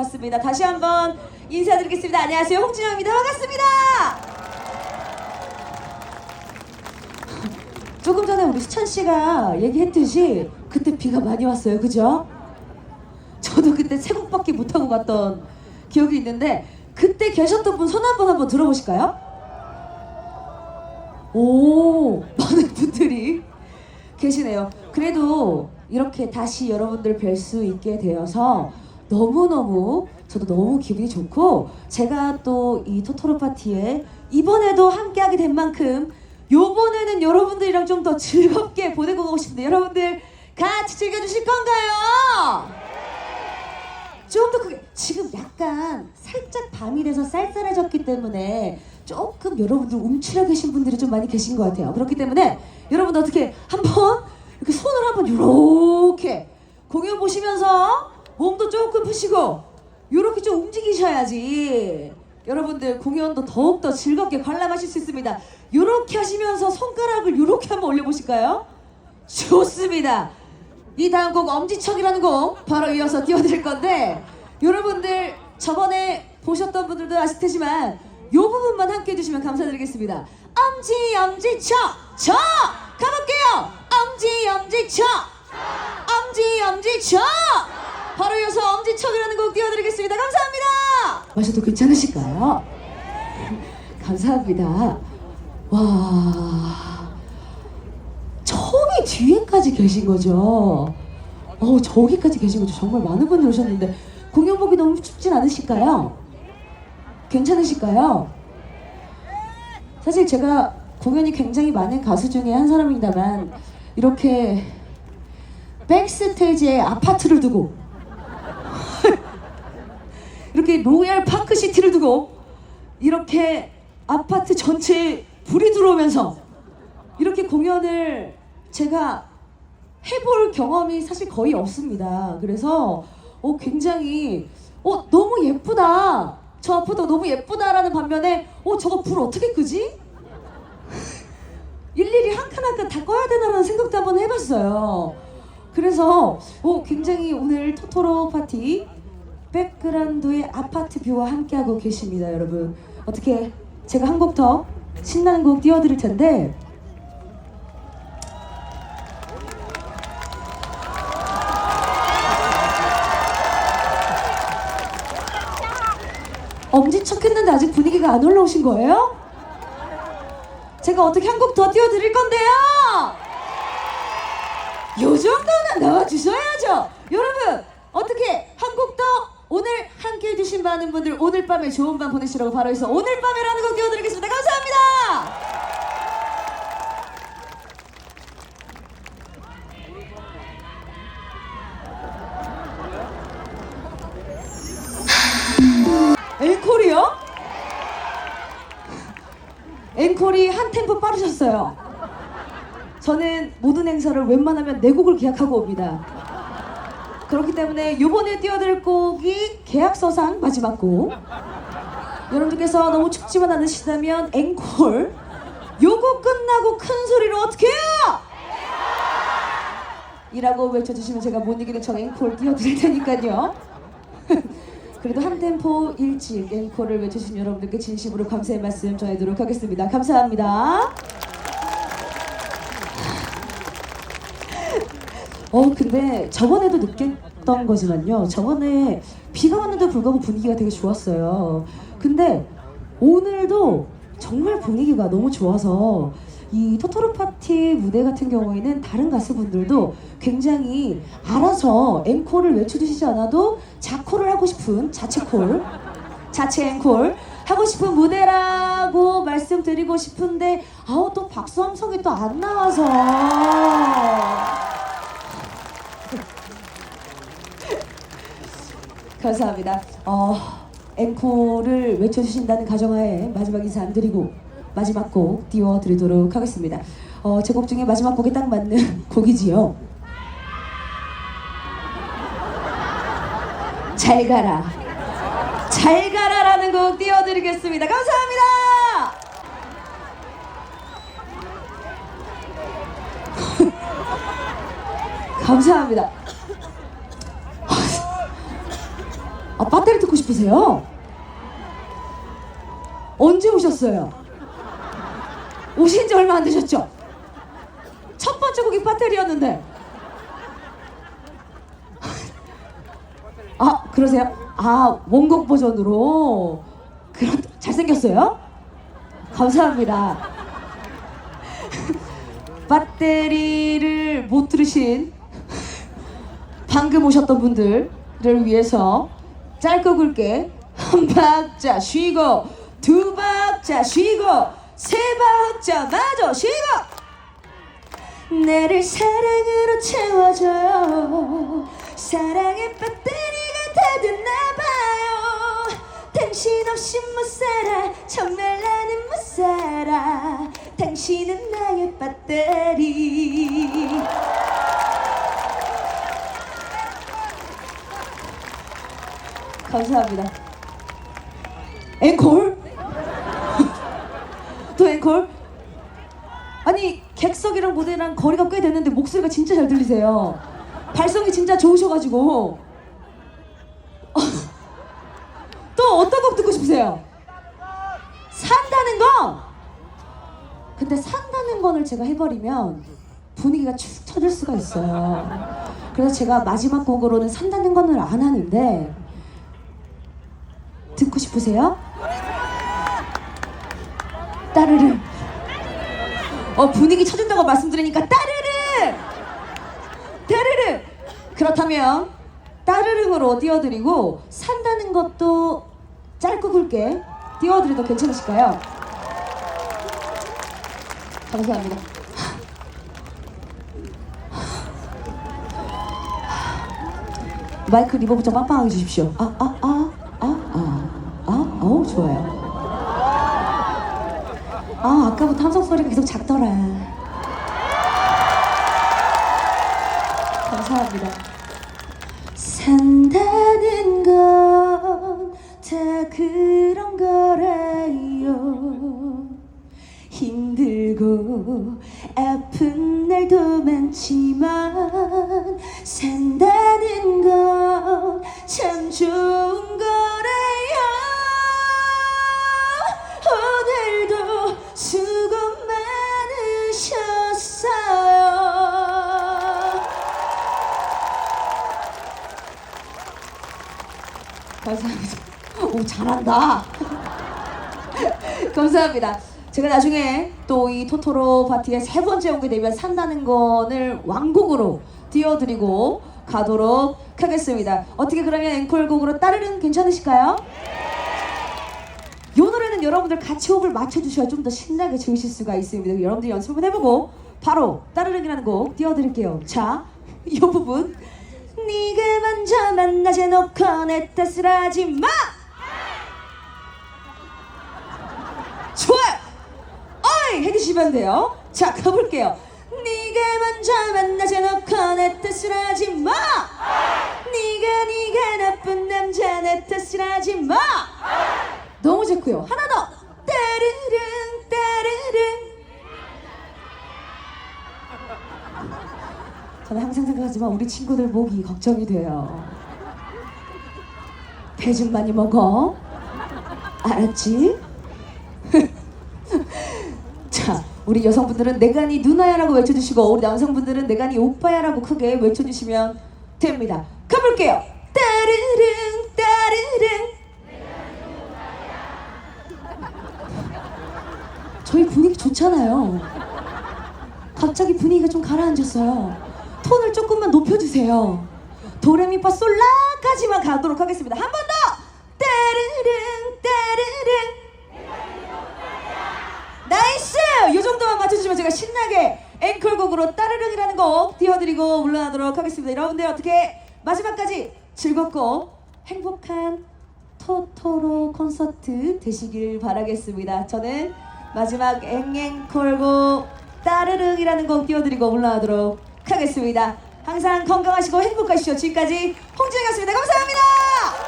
반갑습니다. 다시 한번 인사드리겠습니다. 안녕하세요. 홍진영입니다. 반갑습니다. 조금 전에 우리 수찬 씨가 얘기했듯이 그때 비가 많이 왔어요. 그죠? 저도 그때 세 곡밖에 못하고 갔던 기억이 있는데 그때 계셨던 분 손 한 번 한번 들어보실까요? 오 많은 분들이 계시네요. 그래도 이렇게 다시 여러분들 뵐 수 있게 되어서 너무너무 저도 너무 기분이 좋고 제가 또 이 토토로 파티에 이번에도 함께하게 된 만큼 요번에는 여러분들이랑 좀 더 즐겁게 보내고 가고 싶은데 여러분들 같이 즐겨주실 건가요? 좀 더 크게 지금 약간 살짝 밤이 돼서 쌀쌀해졌기 때문에 조금 여러분들 움츠려 계신 분들이 좀 많이 계신 것 같아요. 그렇기 때문에 여러분들 어떻게 한번 이렇게 손을 한번 이렇게 공연 보시면서 몸도 조금 푸시고 이렇게 좀 움직이셔야지 여러분들 공연도 더욱더 즐겁게 관람하실 수 있습니다. 이렇게 하시면서 손가락을 이렇게 한번 올려보실까요? 좋습니다. 이 다음 곡 엄지척이라는 곡 바로 이어서 띄워드릴 건데 여러분들 저번에 보셨던 분들도 아실 테지만 이 부분만 함께 해주시면 감사드리겠습니다. 엄지 엄지척 척 가볼게요. 엄지 엄지척 엄지 엄지척 바로 이어서 엄지척이라는 곡 띄워드리겠습니다. 감사합니다. 마셔도 괜찮으실까요? 감사합니다. 와. 저기 뒤에까지 계신 거죠. 어, 저기까지 계신 거죠. 정말 많은 분들 오셨는데 공연 보기 너무 춥진 않으실까요? 괜찮으실까요? 사실 제가 공연이 굉장히 많은 가수 중에 한 사람입니다만 이렇게 백스테이지에 아파트를 두고 이렇게 로얄 파크시티를 두고 이렇게 아파트 전체에 불이 들어오면서 이렇게 공연을 제가 해볼 경험이 사실 거의 없습니다. 그래서 어, 굉장히 어, 너무 예쁘다. 저 아파트 너무 예쁘다라는 반면에 어, 저거 불 어떻게 끄지? 일일이 한 칸 한 칸 다 꺼야 되나라는 생각도 한번 해봤어요. 그래서 어, 굉장히 오늘 토토로 파티 백그라운드의 아파트 뷰와 함께하고 계십니다, 여러분. 어떻게 제가 한 곡 더 신나는 곡 띄워드릴 텐데 엄지척 했는데 아직 분위기가 안 올라오신 거예요? 제가 어떻게 한 곡 더 띄워드릴 건데요? 요 정도는 넣어주셔야죠. 여러분, 어떻게 오늘 함께 해주신 많은 분들 오늘 밤에 좋은 밤 보내시라고 바로 해서 오늘 밤에라는 곡 띄워드리겠습니다. 감사합니다. 앵콜이요? 앵콜이 한 템포 빠르셨어요. 저는 모든 행사를 웬만하면 네 곡을 계약하고 옵니다. 그렇기 때문에 이번에 띄워드릴 곡이 계약서상 마지막 곡. 여러분들께서 너무 춥지만 않으시다면 앵콜. 요곡 끝나고 큰 소리로 어떻게 해요? 이라고 외쳐주시면 제가 못 이기는 저 앵콜 띄워드릴 테니까요. 그래도 한 템포 일찍 앵콜을 외쳐주신 여러분들께 진심으로 감사의 말씀 전해드리도록 하겠습니다. 감사합니다. 어 근데 저번에도 느꼈던 거지만요. 저번에 비가 왔는데 불구하고 분위기가 되게 좋았어요. 근데 오늘도 정말 분위기가 너무 좋아서 이 토토로 파티 무대 같은 경우에는 다른 가수분들도 굉장히 알아서 앵콜을 외쳐주시지 않아도 자콜을 하고 싶은 자체콜, 자체 앵콜 하고 싶은 무대라고 말씀드리고 싶은데 아우 또 박수 함성이 또 안 나와서 감사합니다. 어, 앵콜을 외쳐주신다는 가정하에 마지막 인사 안 드리고 마지막 곡 띄워드리도록 하겠습니다. 어, 제 곡 중에 마지막 곡에 딱 맞는 곡이지요. 잘 가라. 잘 가라라는 곡 띄워드리겠습니다. 감사합니다. 감사합니다. 아, 배터리 듣고 싶으세요? 언제 오셨어요? 오신 지 얼마 안 되셨죠? 첫 번째 곡이 배터리였는데. 아, 그러세요? 아, 원곡 버전으로. 그런, 잘생겼어요? 감사합니다. 배터리를 못 들으신 방금 오셨던 분들을 위해서 짧고 굵게 한 박자 쉬고 두 박자 쉬고 세 박자 마저 쉬고. 나를 사랑으로 채워줘요. 사랑의 배터리가 다 됐나봐요. 당신 없이 못 살아 정말 나는 못 살아. 당신은 나의 배터리 감사합니다 앵콜? 또 앵콜? 아니 객석이랑 무대랑 거리가 꽤 됐는데 목소리가 진짜 잘 들리세요. 발성이 진짜 좋으셔가지고 또 어떤 곡 듣고 싶으세요? 산다는 거. 근데 산다는 건을 제가 해버리면 분위기가 축 처질 수가 있어요. 그래서 제가 마지막 곡으로는 산다는 건을 안 하는데 듣고 싶으세요? 따르르. 어 분위기 쳐준다고 말씀드리니까 따르르 따르르 그렇다면 따르릉으로 띄워드리고 산다는 것도 짧고 굵게 띄워드려도 괜찮으실까요? 감사합니다. 마이크 리버브 좀 빵빵하게 주십시오. 아, 아, 아, 아, 아, 아, 어우, 좋아요. 아, 아까부터 함성 소리가 계속 작더라. 감사합니다. 산다는 건 다 그런 거라요. 힘들고 아픈 날도 많지만 산다는 건 참 좋은 감사합니다. 오, 잘한다. 감사합니다. 제가 나중에 또 이 토토로 파티의 세 번째 오게 되면 산다는 건을 왕곡으로 띄워드리고 가도록 하겠습니다. 어떻게 그러면 앵콜곡으로 따르는 괜찮으실까요? 이 노래는 여러분들 같이 호흡을 맞춰주셔야 좀 더 신나게 즐기실 수가 있습니다. 여러분들 연습 한번 해보고 바로 따르릉이라는 곡 띄워드릴게요. 자, 이 부분 네가 먼저 만나지 놓고 내 탓을 하지 마! 좋아요! 어이! 돼요. 자, 가볼게요. 네가 먼저 만나지 놓고 내 탓을 하지 마! 네가 네가 나쁜 남자 내 탓을 하지 마! 너무 좋고요. 하나 더. 생각하지만 우리 친구들 목이 걱정이 돼요. 배 좀 많이 먹어. 알았지? 자, 우리 여성분들은 내가 네 누나야라고 외쳐주시고 우리 남성분들은 내가 네 오빠야라고 크게 외쳐주시면 됩니다. 가볼게요. 따르릉 따르릉. 저희 분위기 좋잖아요. 갑자기 분위기가 좀 가라앉았어요. 톤을 조금만 높여주세요. 도레미파 솔라까지만 가도록 하겠습니다. 한 번 더! 따르릉 따르릉 나이스! 이 정도만 맞춰주시면 제가 신나게 앵콜곡으로 따르릉이라는 곡 띄워드리고 물러나도록 하겠습니다. 여러분들 어떻게 마지막까지 즐겁고 행복한 토토로 콘서트 되시길 바라겠습니다. 저는 마지막 앵앵콜곡 따르릉이라는 곡 띄워드리고 물러나도록 하겠습니다. 항상 건강하시고 행복하시죠. 지금까지 홍진이었습니다. 감사합니다.